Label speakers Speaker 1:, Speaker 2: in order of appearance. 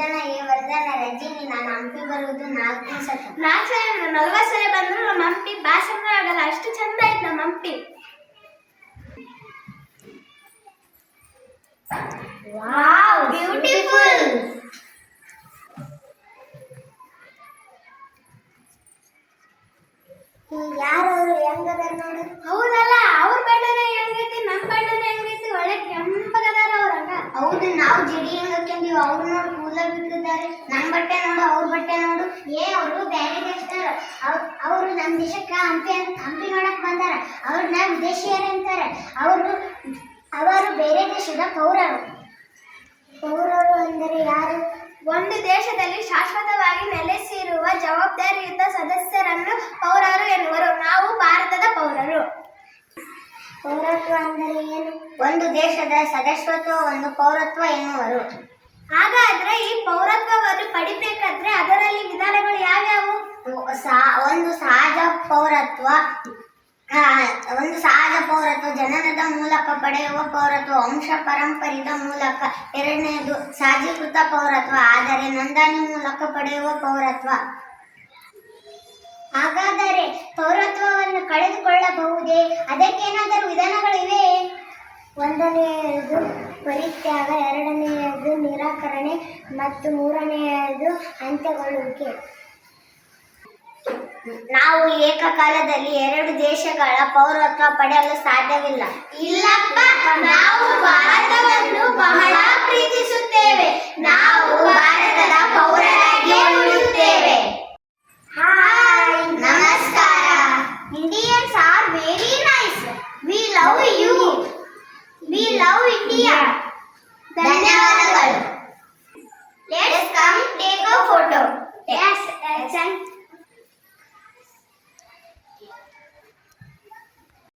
Speaker 1: ನಾನು ಹಂಪಿ ಬರುವುದು ನಾಲ್ಕು
Speaker 2: ನಾಲ್ಕು ಸಲ ನಲ್ವತ್ತು ಸಲ ಬಂದ್ರು ನಮ್ಮ ಹಂಪಿ. ಭಾಷಣ ಆಗಲ್ಲ. ಅಷ್ಟು ಚಂದ ಆಯ್ತು ನಮ್ಮ ಹಂಪಿ.
Speaker 1: ವಾವ್
Speaker 2: ಬ್ಯೂಟಿಫುಲ್
Speaker 1: ಯಾರು ಹೆಂಗದಾರ ನೋಡು.
Speaker 2: ಹೌದಲ್ಲ?
Speaker 1: ಹೌದು ನೀವು ಅವ್ರು ನೋಡು ಕೂದಲ ಬಿಟ್ಟಿದ್ದಾರೆ. ನಮ್ ಬಟ್ಟೆ ನೋಡು, ಅವ್ರ ಬಟ್ಟೆ ನೋಡು. ಏ, ಅವರು ಬೇರೆ ದೇಶದವ್ರು ಅವರು ನಮ್ಮ ದೇಶಕ್ಕೆ ಹಂಪಿ ಹಂಪಿ ನೋಡಕ್ ಬಂದಾರ. ಅವ್ರನ್ನ ವಿದೇಶಿಯರು ಅಂತಾರೆ. ಅವರು ಅವರು ಬೇರೆ ದೇಶದ ಪೌರರು. ಪೌರರು ಅಂದರೆ ಯಾರು?
Speaker 2: ಒಂದು ದೇಶದಲ್ಲಿ ಶಾಶ್ವತವಾಗಿ ನೆಲೆಸಿರುವ ಜವಾಬ್ದಾರಿಯುತ ಸದಸ್ಯರನ್ನು ಪೌರರು ಎನ್ನುವರು ನಾವು ಭಾರತದ ಪೌರರು
Speaker 1: ಪೌರತ್ವ ಅಂದರೆ ಏನು? ಒಂದು ದೇಶದ ಸದಸ್ಯತ್ವವನ್ನು ಪೌರತ್ವ ಎನ್ನುವರು.
Speaker 2: ಹಾಗಾದ್ರೆ ಈ ಪೌರತ್ವವನ್ನು ಪಡಿಬೇಕಾದ್ರೆ ಅದರಲ್ಲಿ ವಿಧಾನಗಳು ಯಾವ್ಯಾವು?
Speaker 1: ಒಂದು ಸಹಜ ಪೌರತ್ವ ಒಂದು ಸಹಜ ಪೌರತ್ವ, ಜನನದ ಮೂಲಕ, ಪಡೆಯುವ ಪೌರತ್ವ, ವಂಶ ಪರಂಪರೆಯ ಮೂಲಕ. ಎರಡನೆಯದು ಸಾಜೀಕೃತ ಪೌರತ್ವ, ಆದರೆ ನೋಂದಣಿ ಮೂಲಕ ಪಡೆಯುವ ಪೌರತ್ವ. ಹಾಗಾದರೆ ಪೌರತ್ವವನ್ನು ಕಳೆದುಕೊಳ್ಳಬಹುದೇ? ಅದಕ್ಕೇನಾದರೂ ವಿಧಾನಗಳಿವೆ? ಒಂದನೆಯದು ಪರಿತ್ಯಾಗ, ಎರಡನೆಯದು ನಿರಾಕರಣೆ ಮತ್ತು ಮೂರನೆಯದು ಅಂತ್ಯಗೊಳ್ಳುವಿಕೆ. ನಾವು ಏಕಕಾಲದಲ್ಲಿ ಎರಡು ದೇಶಗಳ ಪೌರತ್ವ ಪಡೆಯಲು ಸಾಧ್ಯವಿಲ್ಲ.
Speaker 2: ಇಲ್ಲ 呀